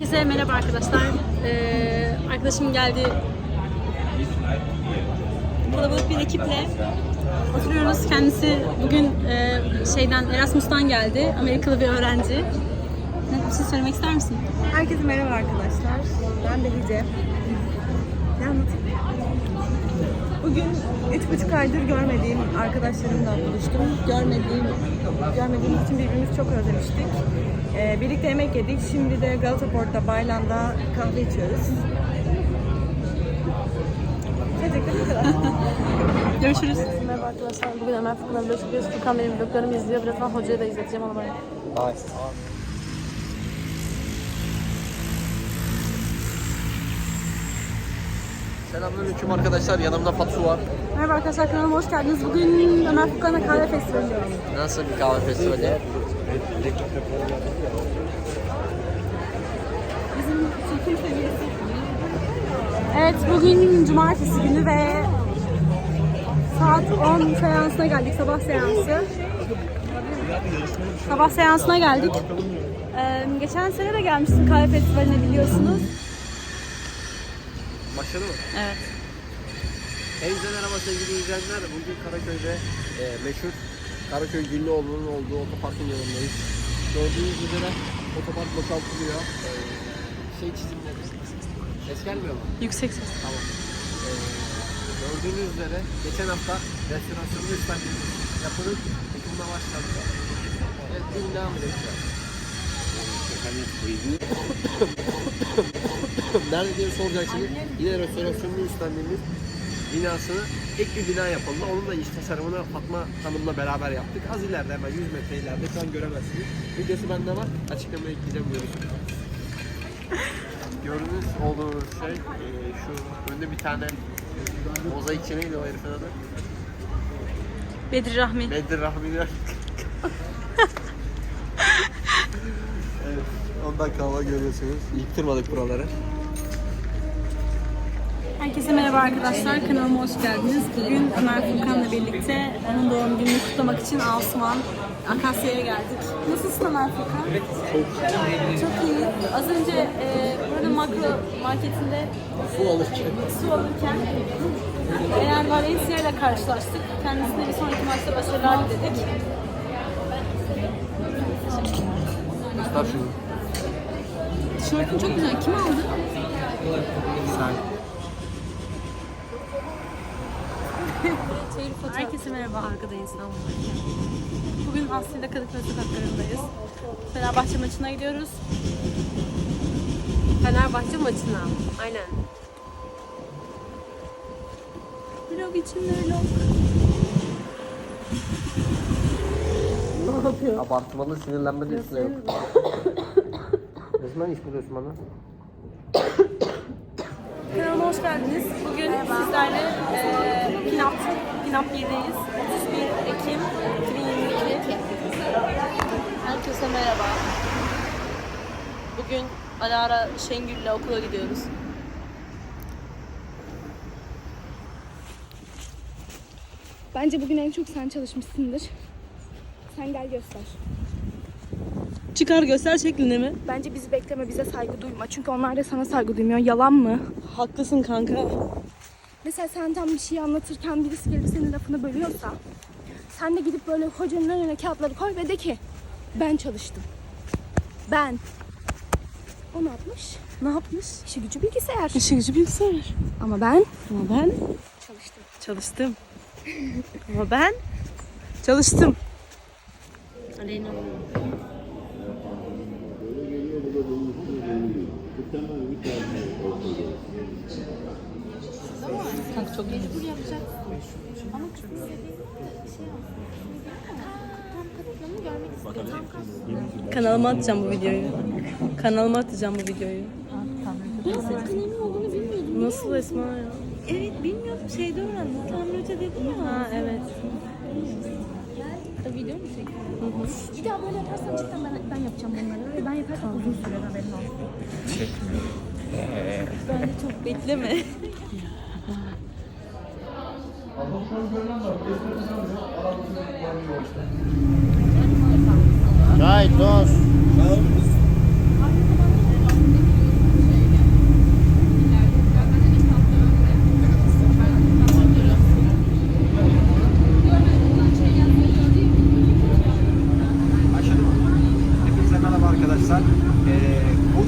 Herkese merhaba arkadaşlar. Ee, arkadaşım geldi. Kalabalık bir ekiple oturuyoruz. Kendisi bugün e, şeyden Erasmus'tan geldi. Amerikalı bir öğrenci. Ne bir şey söylemek ister misin? Herkese merhaba arkadaşlar. Ben Delice. Ne anlatayım? Bugün üç buçuk aydır görmediğim arkadaşlarımla buluştum. Görmediğim, görmediğim için birbirimizi çok özlemiştik. Ee, birlikte yemek yedik. Şimdi de Galata Port'ta, Baylan'da kahve içiyoruz. Gerçekten bu kadar. Görüşürüz. Merhaba arkadaşlar. Bugün Ömer Furkan'la vlog çekiyoruz. Furkan benim vloglarımı izliyor. Birazdan hocaya da izleteceğim onu bana. Selamünaleyküm arkadaşlar. Yanımda Fatsu var. Merhaba arkadaşlar kanalıma hoş geldiniz. Bugün Ömer Furkan'la kahve festivalindeyiz. Nasıl bir kahve festivali? Evet bugün cumartesi günü ve saat 10 seansına geldik. Sabah seansı. Sabah seansına geldik. Ee, geçen sene de gelmiştim kahve festivaline biliyorsunuz. Başladı mı? Evet. Herkese merhaba sevgili izleyenler. Bugün Karaköy'de e, meşhur Karaköy Güllüoğlu'nun olduğu otoparkın yanındayız. Gördüğünüz üzere otopark boşaltılıyor. E, şey çizimleri. Ses gelmiyor mu? Yüksek ses. Tamam. E, gördüğünüz üzere geçen hafta restorasyonunu üstlendiğimiz yapının yapımına başladı. Evet, bugün devam edelim. Nerede diye soracaksınız. Yine restorasyonunu üstlendiğimiz binasını ek bir bina yapıldı. Onun da iç tasarımını Fatma Hanım'la beraber yaptık. Az ileride hemen 100 metre ileride şu an göremezsiniz. Videosu bende var. Açıklamaya ekleyeceğim görürsünüz. Gördüğünüz olduğunuz şey e, şu önde bir tane mozaikçi neydi o herifin adı? Bedri Rahmi. Bedir Rahmi'nin Evet, ondan kalma görüyorsunuz. Yıktırmadık buraları. Herkese merhaba arkadaşlar. Kanalıma hoş geldiniz. Bugün Ömer Furkan'la birlikte onun doğum gününü kutlamak için Asuman Akasya'ya geldik. Nasılsın Ömer Furkan? Çok iyi. Az önce e, burada makro marketinde Su alırken. su alırken Eğer Valencia ile karşılaştık. Kendisine bir sonraki maçta başarılar diledik. Şunu. Tişörtün çok güzel. Kim aldı? Sen. Herkese merhaba arkadayız Bugün Aslı'yla Kadıköy sokaklarındayız. Fenerbahçe maçına gidiyoruz. Fenerbahçe maçına. Aynen. Vlog içinde vlog. Abartmalı sinirlenme de yok. Resmen iş buluyorsun bana. Kanalıma hoş geldiniz. Bugün sizlerle eee Pinap, Pinap 1'deyiz. 31 Ekim 2022. Herkese merhaba. Bugün Alara Şengül'le okula gidiyoruz. Bence bugün en çok sen çalışmışsındır. Sen gel göster. Çıkar göster şeklinde mi? Bence bizi bekleme, bize saygı duyma. Çünkü onlar da sana saygı duymuyor. Yalan mı? Haklısın kanka. Mesela sen tam bir şey anlatırken birisi gelip senin lafını bölüyorsa sen de gidip böyle hocanın önüne kağıtları koy ve de ki ben çalıştım. Ben. O ne yapmış? Ne yapmış? İşi gücü bilgisayar. İşi gücü bilgisayar. Ama ben Ama ben çalıştım. çalıştım. Ama ben çalıştım. Aleyna Kanka çok iyi. Kanalıma atacağım bu videoyu. Kanalıma atacağım bu videoyu. Ben senin kanalın olduğunu bilmiyordum. Nasıl Esma ya? Evet bilmiyordum. Şeyde öğrendim. Tamirci dedim ya. Ha evet. Çekiyorsun? Bir daha böyle yaparsan cidden ben, ben yapacağım bunları. Ve ben yaparsam uzun süre haberin olsun. Bence çok bekleme. Çay, toz.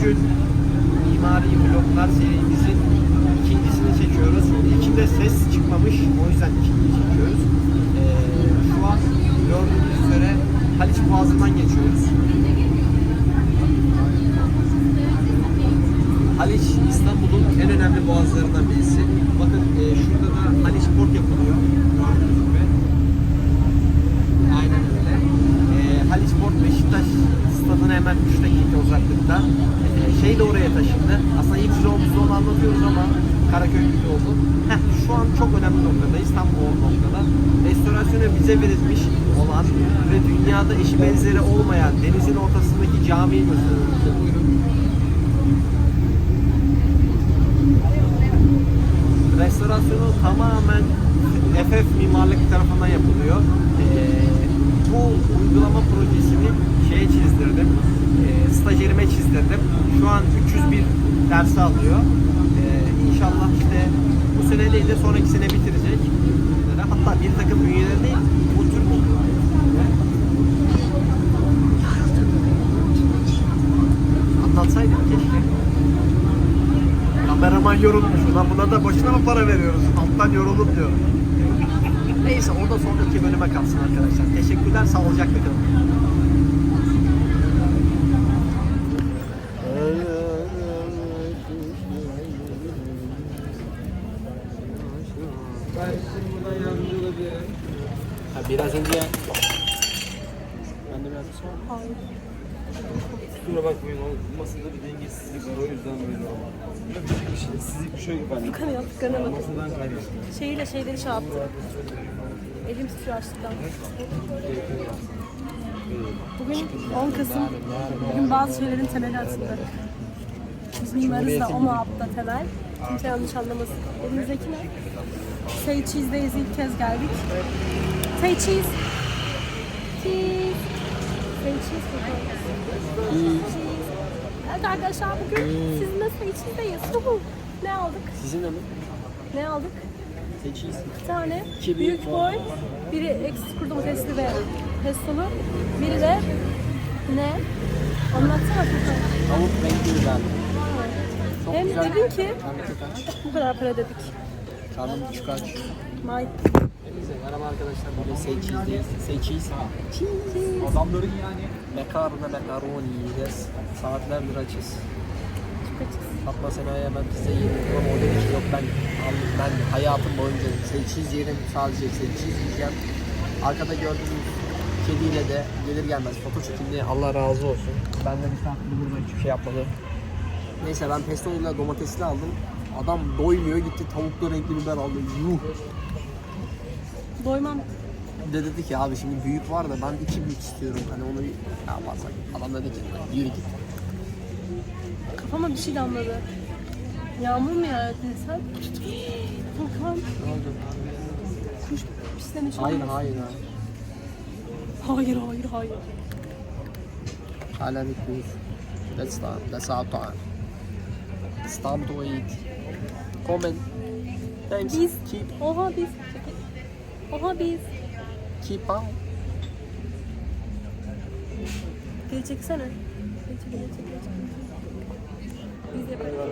Türk'ün mimari bloklar serimizin ikincisini çekiyoruz. İlkinde ses çıkmamış, o yüzden ikinciyi çekiyoruz. Ee, şu an gördüğünüz üzere Haliç Boğazı'ndan geçiyoruz. Haliç İstanbul'un en önemli boğazlarından birisi. Bakın e, şurada da Haliç Port yapılıyor. Gördüğünüz gibi. Aynen öyle. E, Haliç Port Beşiktaş stadına hemen 3 dakika uzaklıkta. E, şey de oraya taşındı. Aslında ilk vlogumuzda onu anlatıyoruz ama Karaköy gibi oldu. Heh, şu an çok önemli noktadayız. Tam o noktada. Restorasyona bize verilmiş olan ve dünyada eşi benzeri olmayan denizin ortasındaki camiyi gösteriyoruz. Restorasyonu tamamen FF mimarlık tarafından yapılıyor. Ee, bu uygulama projesini şeye çizdirdim. Ee, stajyerime çizdirdim. Şu an 301 ders alıyor. İnşallah işte bu sene değil de sonraki sene bitirecek. Hatta bir takım üyeleri değil, bu tür Anlatsaydım keşke. Kameraman yorulmuş. Ulan buna da boşuna mı para veriyoruz? Alttan yorulun diyor. Neyse o da sonraki bölüme kalsın arkadaşlar. Teşekkürler. Sağlıcakla kalın. Ha, biraz önce ben de biraz sonra. Kusura bakmayın o masada bir dengesizlik var o yüzden böyle oldu. Yok bir şey, sizlik bir şey yok bende. Furkan yaptıklarına bakın. Masadan kaynaklı. Şeyiyle şeyleri şey yaptı. Elim titriyor açlıktan. Bugün 10 Kasım. Bugün bazı şeylerin temeli atıldı. Biz mimarız da o muhabbetle temel. Kimse yanlış anlamasın. Elimizdeki ne? Say Cheese'deyiz ilk kez geldik. Say Cheese. Cheese. Say Cheese. Cheese. Evet arkadaşlar bugün sizinle Say Cheese'deyiz. Ne aldık? Sizinle mi? Ne aldık? Seçiyiz. Bir tane İki büyük boy, biri ekşi kuru domatesli ve pestolu, biri de ne? Anlatsana Furkan. Tavuk renkli biber. Çok Hem güzel. dedin ki çok aç. bu kadar para dedik. Karnım küçük aç. May. Hepinize merhaba arkadaşlar. Bugün Seyçiz'deyiz. Seyçiz. Adamların yani. Mekarına mekaroni yiyeceğiz. Saatlerdir açız. Fatma Sena'ya ben pizza yedim ama o dedi ki yok ben ben hayatım boyunca Seyçiz yerim sadece Seyçiz yiyeceğim. Arkada gördüğünüz kediyle de gelir gelmez foto çekildi. Allah razı olsun. Benden misafir burada hiçbir şey yapmadı. Neyse ben pesto ile domatesli aldım. Adam doymuyor gitti tavuklu renkli biber aldı. Yuh. Doymam. De dedi ki abi şimdi büyük var da ben iki büyük istiyorum. Hani onu bir ne yaparsak. Adam dedi ki yürü git. Kafama bir şey damladı. Yağmur mu yağdı sen? Furkan. Ne oldu? Kuş pislemiş Hayır olmasın? hayır hayır. Hayır hayır hayır. Hala bekliyoruz. That's time. That's our to eat. Comment. Thanks. Biz. Keep, Oha biz. Oha biz. keep out. Geri çeksene. Geri çek, geri çek, geri çek. Biz yapalım.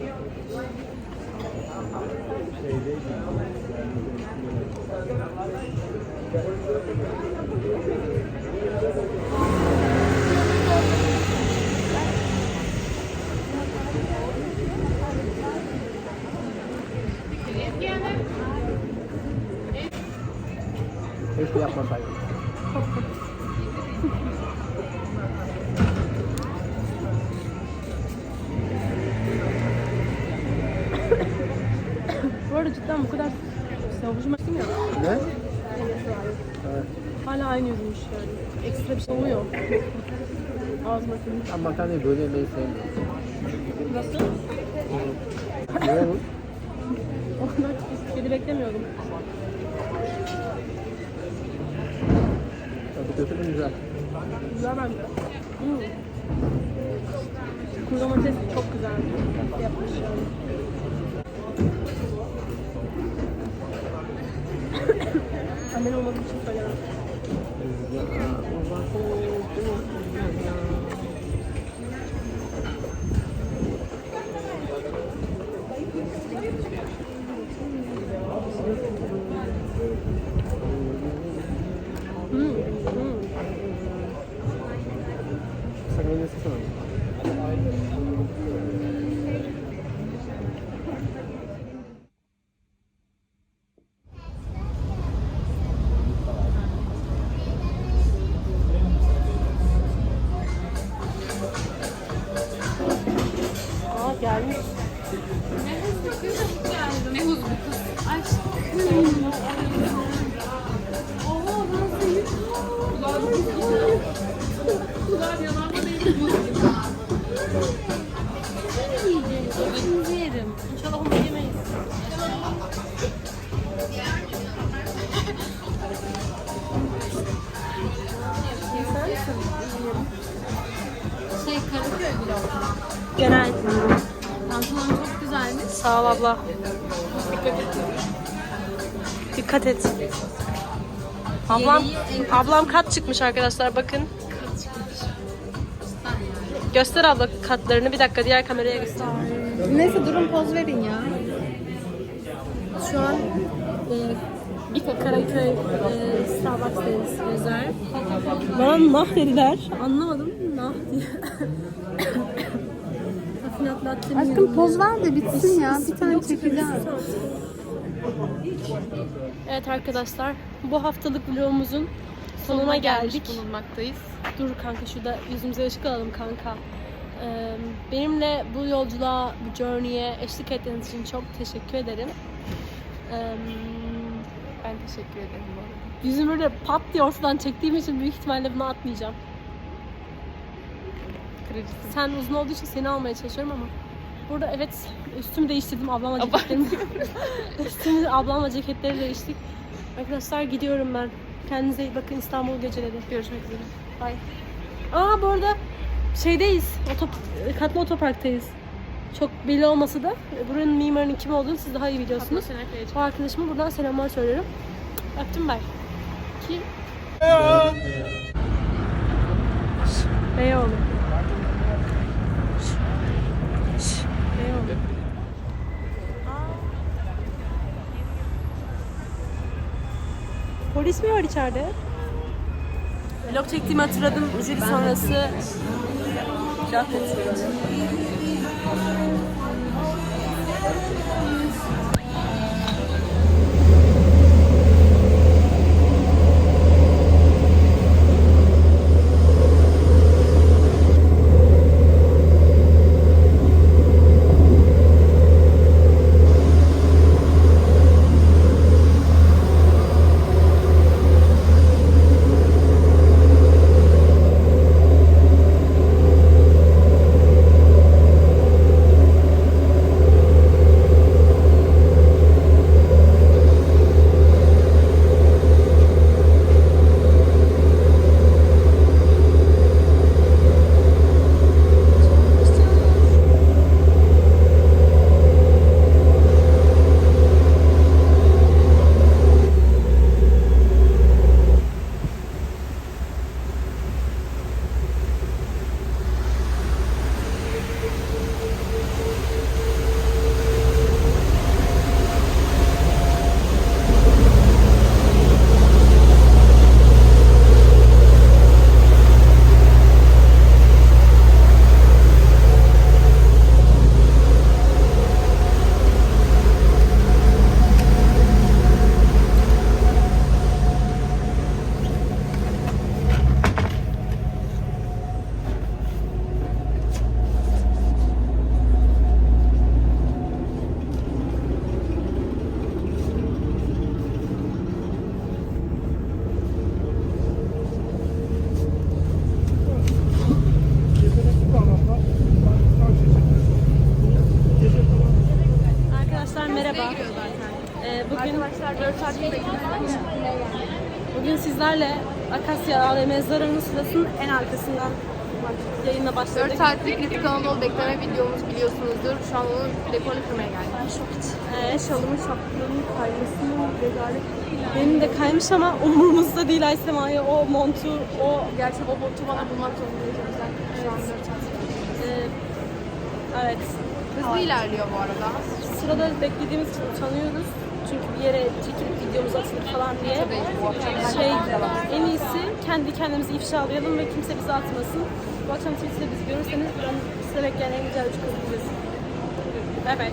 Keşke yapmasaydım. Bu arada cidden bu kadar savuşma değil mi? Ne? Hala aynı yüzmüş yani. Ekstra bir şey oluyor. Ağzıma sürmüş. Ben makarnayı böyle yemeyi sevmiyorum. Nasıl? Ne olur? O kadar kedi beklemiyordum. Kötü güzel? Güzel bence. Hmm. Kuru domates çok güzel yapmış. Annen olmadığı için söylemem. Gelmiş. Ne huzlu kız. Aşkım. Oha ben seni. Kulağım yanağıma değdi. Yerim. İnşallah onu yemeyiz. Şey Karaköy vlogu. Genel. Pantolon çok güzelmiş. Sağ ol abla. Dikkat et. Ablam, ablam kat çıkmış arkadaşlar bakın. Göster abla katlarını bir dakika diğer kameraya göster. Neyse durun poz verin ya. Şu an e, Bika Karaköy e, Starbucks'tayız özel. Bana nah dediler. Anlamadım. Nah diye. Latte'nin Aşkım poz ver de bitsin ya. Bir tane çekeceğim. Evet arkadaşlar bu haftalık vlogumuzun sonuna geldik. bulunmaktayız. Dur kanka şurada yüzümüze ışık alalım kanka. Ee, benimle bu yolculuğa, bu journey'e eşlik ettiğiniz için çok teşekkür ederim. Ee, Ben teşekkür ederim bu arada. yüzümü de pat diye ortadan çektiğim için büyük ihtimalle bunu atmayacağım. Kırıcısın. Sen uzun olduğu için seni almaya çalışıyorum ama burada evet üstümü değiştirdim ablamla ceketlerimi. üstümü ablamla ceketleri değiştik. Arkadaşlar gidiyorum ben. Kendinize iyi bakın İstanbul geceleri. Görüşmek üzere. Bye. Aa bu arada şeydeyiz. Otop katlı otoparktayız. Çok belli olmasa da buranın mimarının kim olduğunu siz daha iyi biliyorsunuz. O arkadaşıma buradan selamlar söylüyorum. Öptüm ben. Polis mi var içeride? Vlog çektiğimi hatırladım. Jüri sonrası plak konuşuyorum. Arkadaşlar merhaba. Ee, bugün Bugün sizlerle Akasya AVM Zara'nın sırasının en arkasından yayına başladık. 4 saatlik Kritik Anadolu bekleme videomuz biliyorsunuzdur. Şu an onun dekorunu kırmaya geldik. Evet. Şalımın şapkının kaymasının rezalet. Benim de kaymış ama umurumuzda değil Aysema'ya o montu, o Gerçi o botu bana bulmak zorundayız. O yüzden şu an 4 saat. e, evet Hızlı ilerliyor bu arada. sırada beklediğimiz için utanıyoruz. Çünkü bir yere çekilip videomuz atılır falan diye. Şey, en iyisi kendi kendimizi ifşalayalım ve kimse bizi atmasın. Bu akşam Twitter'da bizi görürseniz buranın size bekleyen en güzel kız biziz. Bay bay.